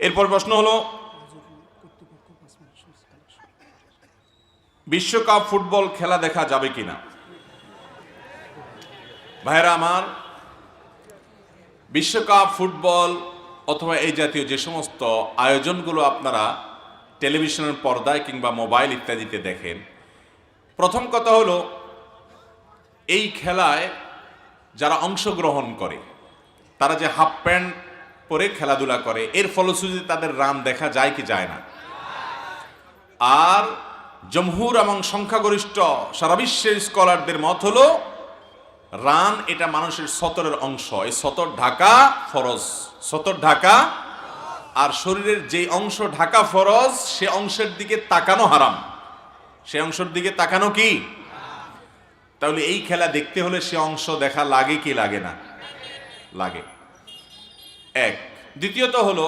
এরপর প্রশ্ন হলো, বিশ্বকাপ ফুটবল খেলা দেখা যাবে কিনা? ভাইরা আমার, বিশ্বকাপ ফুটবল অথবা এই জাতীয় যে সমস্ত আয়োজনগুলো আপনারা টেলিভিশনের পর্দায় কিংবা মোবাইল ইত্যাদিতে দেখেন, প্রথম কথা হলো, এই খেলায় যারা অংশগ্রহণ করে, তারা যে হাফ প্যান্ট পরে খেলাধুলা করে। এর ফলশ্রুতিতে তাদের রান দেখা যায় কি যায় না। আর জমহুর এবং সংখ্যাগরিষ্ঠ সারা বিশ্বের স্কলারদের মত হলো, রান এটা মানুষের সতরের অংশ। এই সতর ঢাকা ফরজ। সতর ঢাকা আর শরীরের যে অংশ ঢাকা ফরজ, সে অংশের দিকে তাকানো হারাম। সে অংশের দিকে তাকানো কি? তাহলে এই খেলা দেখতে হলে সে অংশ দেখা লাগে কি লাগে না? লাগে। এক। দ্বিতীয়ত হলো,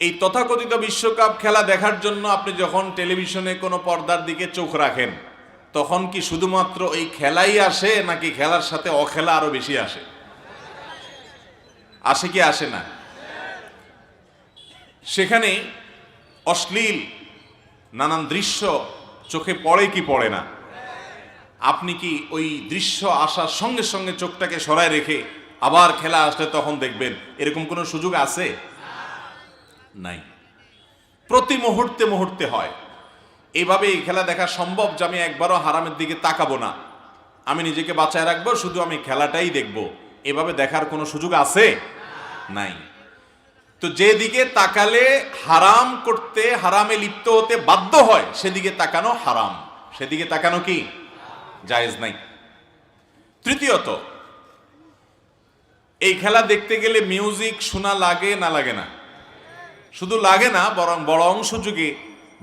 এই তথাকথিত বিশ্বকাপ খেলা দেখার জন্য আপনি যখন টেলিভিশনে কোনো পর্দার দিকে চোখ রাখেন, তখন কি শুধুমাত্র এই খেলাই আসে নাকি খেলার সাথে অখেলা আরও বেশি আসে? আসে কি আসে না? সেখানে অশ্লীল, নানান দৃশ্য চোখে পড়ে কি পড়ে না? আপনি কি ওই দৃশ্য আসার সঙ্গে সঙ্গে চোখটাকে সরায় রেখে আবার খেলা আসলে তখন দেখবেন, এরকম কোনো সুযোগ আছে? নাই। প্রতি মুহূর্তে মুহূর্তে হয়। এইভাবে এই খেলা দেখা সম্ভব যে আমি একবারও হারামের দিকে তাকাবো না। আমি নিজেকে বাঁচায় রাখব, শুধু আমি খেলাটাই দেখব। এভাবে দেখার কোনো সুযোগ আছে? নাই। তো যেদিকে তাকালে হারাম করতে, হারামে লিপ্ত হতে বাধ্য হয়, সেদিকে তাকানো হারাম। সেদিকে তাকানো কি? জায়েজ নাই। তৃতীয়ত এই খেলা দেখতে গেলে মিউজিক শোনা লাগে না লাগে না। শুধু লাগে না, বরং বড় অংশ যুগে,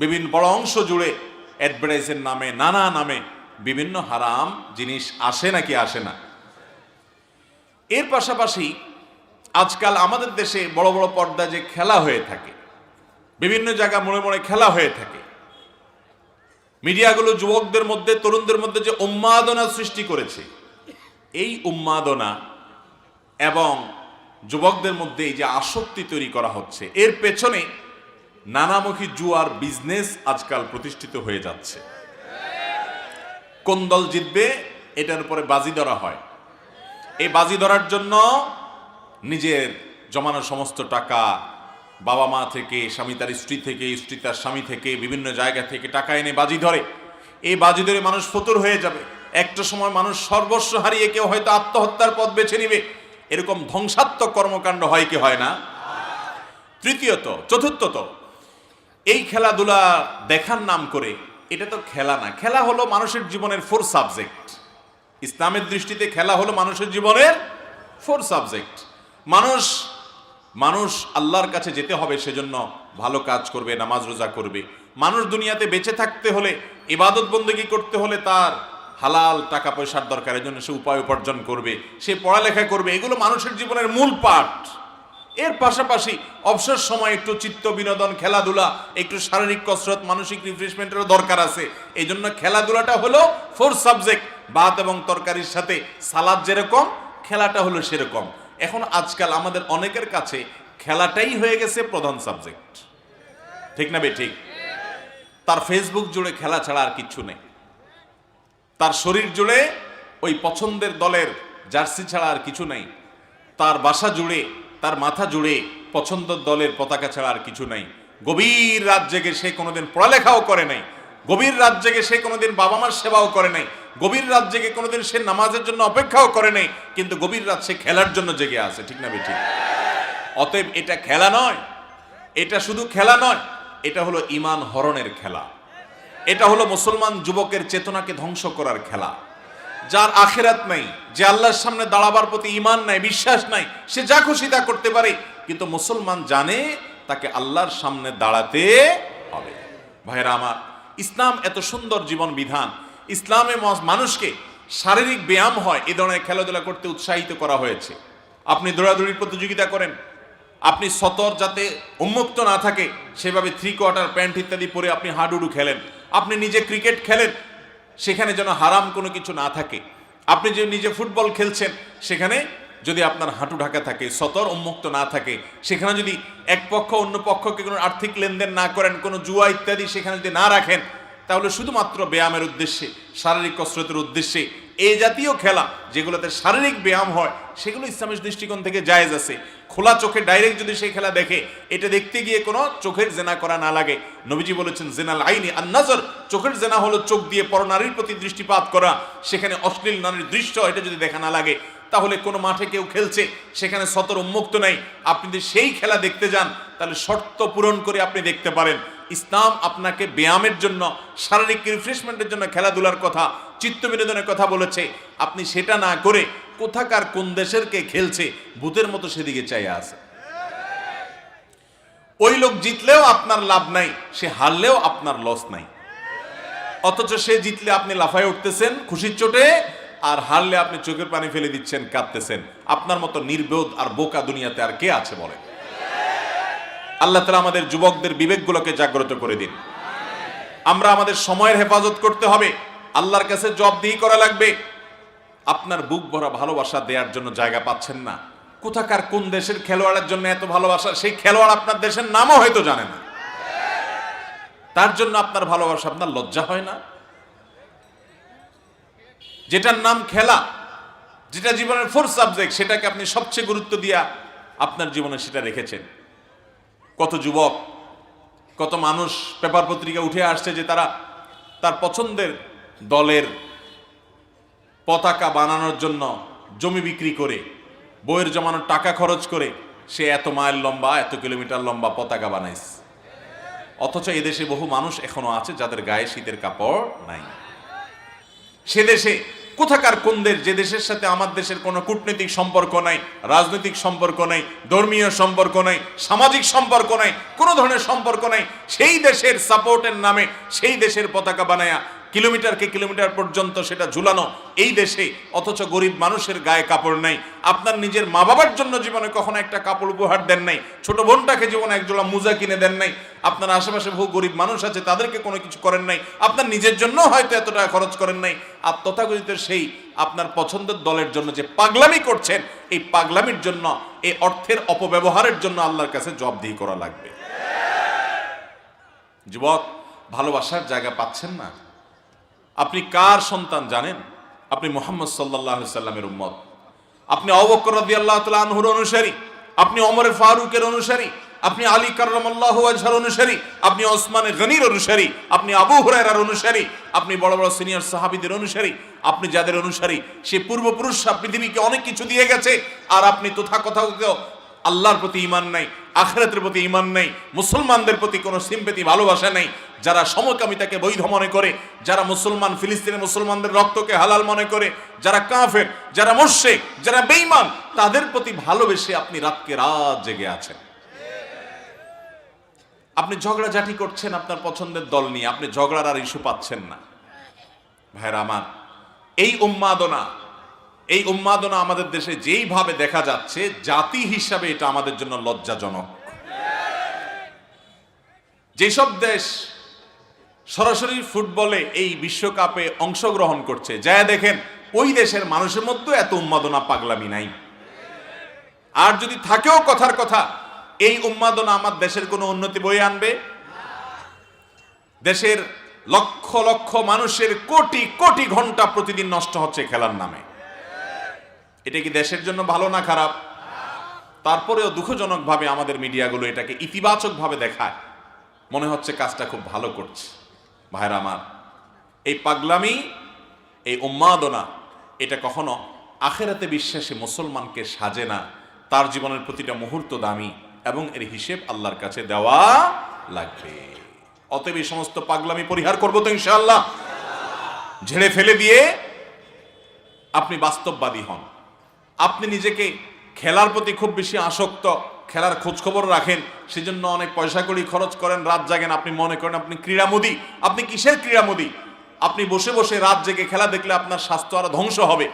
বিভিন্ন বড় অংশ জুড়ে অ্যাডভার্টাইজের নামে, নানা নামে বিভিন্ন হারাম জিনিস আসে নাকি আসে না। এর পাশাপাশি আজকাল আমাদের দেশে বড় বড় পর্দা যে খেলা হয়ে থাকে, বিভিন্ন জায়গা মোড়ে মোড়ে খেলা হয়ে থাকে, মিডিয়াগুলো যুবকদের মধ্যে, তরুণদের মধ্যে যে উন্মাদনা সৃষ্টি করেছে, এই উন্মাদনা এবং যুবকদের মধ্যে এই যে আসক্তি তৈরি করা হচ্ছে, এর পেছনে নানামুখী জুয়ার বিজনেস আজকাল প্রতিষ্ঠিত হয়ে যাচ্ছে। কোন দল জিতবে, এটার উপরে বাজি ধরা হয়। এই বাজি ধরার জন্য নিজের জমানো সমস্ত টাকা বাবা মা থেকে, স্বামী তার স্ত্রী থেকে, স্ত্রী তার স্বামী থেকে, বিভিন্ন জায়গা থেকে টাকা এনে বাজি ধরে। এই বাজি ধরে মানুষ ফতুর হয়ে যাবে। একটা সময় মানুষ সর্বস্ব হারিয়ে কেউ হয়তো আত্মহত্যার পথ বেছে নিবে। এরকম ধ্বংসাত্মক কর্মকাণ্ড হয় কি হয় না? তৃতীয়ত, চতুর্থত, এই খেলাধুলা দেখার নাম করে, এটা তো খেলা না, খেলা হলো মানুষের জীবনের ফোর সাবজেক্ট ইসলামের দৃষ্টিতে খেলা হলো মানুষের জীবনের ফোর সাবজেক্ট মানুষ মানুষ আল্লাহর কাছে যেতে হবে, সেজন্য ভালো কাজ করবে, নামাজ রোজা করবে। মানুষ দুনিয়াতে বেঁচে থাকতে হলে, ইবাদত বন্দেগী করতে হলে তার হালাল টাকা পয়সার দরকারের জন্য সে উপায় উপার্জন করবে, সে পড়ালেখা করবে, এগুলো মানুষের জীবনের মূল পাঠ। এর পাশাপাশি অবসর সময় একটু চিত্ত বিনোদন, খেলাধুলা, একটু শারীরিক কসরত, মানসিক রিফ্রেশমেন্টেরও দরকার আছে। এই জন্য খেলাধুলাটা হলো ফোর সাবজেক্ট ভাত এবং তরকারির সাথে সালাদ যেরকম, খেলাটা হলো সেরকম। এখন আজকাল আমাদের অনেকের কাছে খেলাটাই হয়ে গেছে প্রধান সাবজেক্ট ঠিক না বে, ঠিক? তার ফেসবুক জুড়ে খেলা ছাড়া আর কিচ্ছু নেই। তার শরীর জুড়ে ওই পছন্দের দলের জার্সি ছাড়া আর কিছু নেই। তার বাসা জুড়ে, তার মাথা জুড়ে পছন্দের দলের পতাকা ছাড়া আর কিছু নাই। গভীর রাত জেগে সে কোনোদিন পড়ালেখাও করে নাই। গভীর রাত জেগে সে কোনোদিন বাবা মার সেবাও করে নাই। গভীর রাত জেগে কোনোদিন সে নামাজের জন্য অপেক্ষাও করে নাই। কিন্তু গভীর রাত সে খেলার জন্য জেগে আছে, ঠিক না বেঠিক অতএব এটা খেলা নয়। এটা শুধু খেলা নয়, এটা হলো ইমান হরণের খেলা। এটা হলো মুসলমান যুবকের চেতনাকে ধ্বংস করার খেলা। যার আখেরাত নাই, যে আল্লাহর সামনে দাঁড়াবার প্রতি ইমান নাই, বিশ্বাস নাই, সে যা খুশি তা করতে পারে, কিন্তু মুসলমান জানে তাকে আল্লাহর সামনে দাঁড়াতে হবে। ভাইরা আমার, ইসলাম এত সুন্দর জীবন বিধান। ইসলামে মানুষকে শারীরিক ব্যায়াম হয়, এ ধরনের খেলাধুলা করতে উৎসাহিত করা হয়েছে। আপনি দৌড়াদৌড়ির প্রতিযোগিতা করেন, আপনি সতর যাতে উন্মুক্ত না থাকে, সেভাবে থ্রি কোয়ার্টার প্যান্ট ইত্যাদি পরে আপনি হাডুডু খেলেন। আপনি নিজে ক্রিকেট খেলেন, সেখানে যেন হারাম কোনো কিছু না থাকে। আপনি যে নিজে ফুটবল খেলছেন, সেখানে যদি আপনার হাঁটু ঢাকা থাকে, সতর উন্মুক্ত না থাকে, সেখানে যদি এক পক্ষ অন্য পক্ষকে কোনো আর্থিক লেনদেন না করেন, কোনো জুয়া ইত্যাদি সেখানে যদি না রাখেন, তাহলে শুধুমাত্র ব্যায়ামের উদ্দেশ্যে, শারীরিক কসরতের উদ্দেশ্যে এই জাতীয় খেলা যেগুলোতে শারীরিক ব্যায়াম হয়, সেগুলো ইসলামের দৃষ্টিকোণ থেকে জায়েজ আছে। খোলা চোখে ডাইরেক্ট যদি সেই খেলা দেখে, এটা দেখতে গিয়ে কোনো চোখের জেনা করা না লাগে। নবীজি বলেছেন, জেনাল আইনি আর নজর। চোখের জেনা হলো চোখ দিয়ে পরনারীর প্রতি দৃষ্টিপাত করা, সেখানে অশ্লীল নারীর দৃশ্য এটা যদি দেখা না লাগে, তাহলে কোনো মাঠে কেউ খেলছে, সেখানে সতর উন্মুক্ত নেই। আপনি যদি সেই খেলা দেখতে যান, তাহলে শর্ত পূরণ করে আপনি দেখতে পারেন। ইসলাম আপনাকে ব্যায়ামের জন্য, শারীরিক রিফ্রেশমেন্টের জন্য খেলাধুলার কথা চিত্ত বিনোদনের কথা বলেছে। আপনি সেটা না করে কোথাকার কোন দেশের কে খেলছে, ভূতের মতো সেদিকে চাইয়া আছে। ওই লোক জিতলেও আপনার লাভ নাই, সে হারলেও আপনার লস নাই। অথচ সে জিতলে আপনি লাফায় উঠতেছেন খুশির চোটে, আর হারলে আপনি চোখের পানি ফেলে দিচ্ছেন, কাঁদতেছেন। আপনার মতো নির্বোধ আর বোকা দুনিয়াতে আর কে আছে বলে? আল্লাহ তালা আমাদের যুবকদের বিবেকগুলোকে জাগ্রত করে দিন। আমরা আমাদের সময়ের হেফাজত করতে হবে। আল্লাহর কাছে জবাবদিহি করা লাগবে। আপনার বুক ভরা ভালোবাসা দেওয়ার জন্য জায়গা পাচ্ছেন না। কোথাকার কোন দেশের খেলোয়াড়ের জন্য এত ভালোবাসা? সেই খেলোয়াড় আপনার দেশের নামও হয়তো জানে না। তার জন্য আপনার ভালোবাসা, আপনার লজ্জা হয় না? যেটার নাম খেলা, যেটা জীবনের ফোর্থ সাবজেক্ট সেটাকে আপনি সবচেয়ে গুরুত্ব দিয়া আপনার জীবনে সেটা রেখেছেন। কত যুবক, কত মানুষ পেপার পত্রিকা উঠে আসছে যে তারা তার পছন্দের দলের পতাকা বানানোর জন্য জমি বিক্রি করে, বইয়ের জমানোর টাকা খরচ করে, সে এত মাইল লম্বা, এত কিলোমিটার লম্বা পতাকা বানাইছে। অথচ এদেশে বহু মানুষ এখনও আছে যাদের গায়ে শীতের কাপড় নাই। সে দেশে, কোথাকার কোন দেশ? যে দেশের সাথে আমার দেশের কোনো কূটনৈতিক সম্পর্ক নাই, রাজনৈতিক সম্পর্ক নাই, ধর্মীয় সম্পর্ক নাই, সামাজিক সম্পর্ক নাই, কোনো ধরনের সম্পর্ক নাই, সেই দেশের সাপোর্টের নামে, সেই দেশের পতাকা বানায়া কিলোমিটারকে কিলোমিটার পর্যন্ত সেটা ঝুলানো এই দেশে, অথচ গরিব মানুষের গায়ে কাপড় নাই। আপনার নিজের মা বাবার জন্য জীবনে কখনো একটা কাপড় উপহার দেন নাই। ছোট বোনটাকে জীবনে একজোড়া মোজা কিনে দেন নাই। আপনার আশেপাশে বহু গরিব মানুষ আছে, তাদেরকে কোনো কিছু করেন নাই। আপনার নিজের জন্য হয়তো এত টাকা খরচ করেন নাই। আর তথাকথিত সেই আপনার পছন্দের দলের জন্য যে পাগলামি করছেন, এই পাগলামির জন্য, এই অর্থের অপব্যবহারের জন্য আল্লাহর কাছে জবাবদিহি করা লাগবে। যুবক, ভালোবাসার জায়গা পাচ্ছেন না? আপনি কার সন্তান জানেন? আপনি মোহাম্মদ সাল্লাহ সাল্লামের উম্মত। আপনি অবকর রদি আল্লাহ তালা আনহুর অনুসারী। আপনি অমরের ফারুকের অনুসারী। আপনি আলী কার্লাহ অনুসারী। আপনি ওসমানের গনির অনুসারী। আপনি আবু হুরায়রার অনুসারী। আপনি বড় বড় সিনিয়র সাহাবিদের অনুসারী। আপনি যাদের অনুসারী, সে পূর্বপুরুষরা পৃথিবীকে অনেক কিছু দিয়ে গেছে। আর আপনি তথাকথিত আল্লাহর প্রতি ইমান নাই, আখরাতের প্রতি ইমান নেই, মুসলমানদের প্রতি কোনো সিম্পেতি ভালোবাসা নেই। যারা সমকামিতাকে বৈধ মনে করে, যারা মুসলমান ফিলিস্তিনের মুসলমানদের রক্তকে হালাল মনে করে, যারা কাফের, যারা মোর্শেক যারা বেঈমান, তাদের প্রতি ভালোবেসে আপনি রাতকে রাত জেগে আছেন। আপনি ঝগড়াঝাটি করছেন আপনার পছন্দের দল নিয়ে, আপনি ঝগড়ার আর ইস্যু পাচ্ছেন না। ভাইরা আমার, এই উন্মাদনা এই উন্মাদনা আমাদের দেশে যেইভাবে দেখা যাচ্ছে, জাতি হিসাবে এটা আমাদের জন্য লজ্জাজনক। যেসব দেশ সরাসরি ফুটবলে এই বিশ্বকাপে অংশগ্রহণ করছে যা দেখেন, ওই দেশের মানুষের মধ্যে এত উন্মাদনা, পাগলামি নাই। আর যদি থাকেও কথার কথা, এই উন্মাদনা আমার দেশের কোনো উন্নতি বয়ে আনবে? দেশের লক্ষ লক্ষ মানুষের কোটি কোটি ঘণ্টা প্রতিদিন নষ্ট হচ্ছে খেলার নামে। এটা কি দেশের জন্য ভালো না খারাপ? তারপরেও দুঃখজনকভাবে আমাদের মিডিয়াগুলো এটাকে ইতিবাচকভাবে দেখায়। মনে হচ্ছে কাজটা খুব ভালো করছে। ভাইরা আমার, এই পাগলামি, এই উন্মাদনা, এটা কখনো আখেরাতে বিশ্বাসী মুসলমানকে সাজে না। তার জীবনের প্রতিটা মুহূর্ত দামি এবং এর হিসেব আল্লাহর কাছে দেওয়া লাগবে। অতএব এই সমস্ত পাগলামি পরিহার করব তো ইনশাআল্লাহ। ঝেড়ে ফেলে দিয়ে আপনি বাস্তববাদী হন। আপনি নিজেকে খেলার প্রতি খুব বেশি আসক্ত, খেলার খোঁজখবর রাখেন, সেজন্য অনেক পয়সা করি খরচ করেন, রাত জাগেন, আপনি মনে করেন আপনি ক্রীড়ামোদী। আপনি কিসের ক্রীড়ামোদী? আপনি বসে বসে রাত জেগে খেলা দেখলে আপনার স্বাস্থ্য আরও ধ্বংস হবে।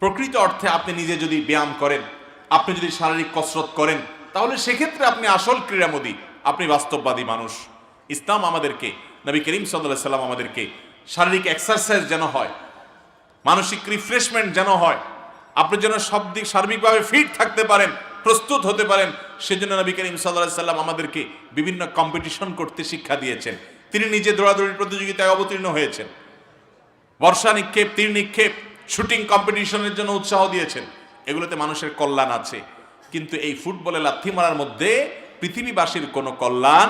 প্রকৃত অর্থে আপনি নিজে যদি ব্যায়াম করেন, আপনি যদি শারীরিক কসরত করেন, তাহলে সেক্ষেত্রে আপনি আসল ক্রীড়ামোদী, আপনি বাস্তববাদী মানুষ। ইসলাম আমাদেরকে, নবী করিম সাল্লাহ সাল্লাম আমাদেরকে শারীরিক এক্সারসাইজ যেন হয়, মানসিক রিফ্রেশমেন্ট যেন হয় আপনি যেন সব দিক সার্বিকভাবে ফিট থাকতে পারেন, প্রস্তুত হতে পারেন, সেজন্য নবী করিম সাল্লাহ সাল্লাম আমাদেরকে বিভিন্ন কম্পিটিশন করতে শিক্ষা দিয়েছেন। তিনি নিজে দৌড়াদৌড়ির প্রতিযোগিতায় অবতীর্ণ হয়েছেন। বর্ষা নিক্ষেপ, তীর নিক্ষেপ শুটিং কম্পিটিশনের জন্য উৎসাহ দিয়েছেন। এগুলোতে মানুষের কল্যাণ আছে। কিন্তু এই ফুটবলে লাথি মারার মধ্যে পৃথিবীবাসীর কোনো কল্যাণ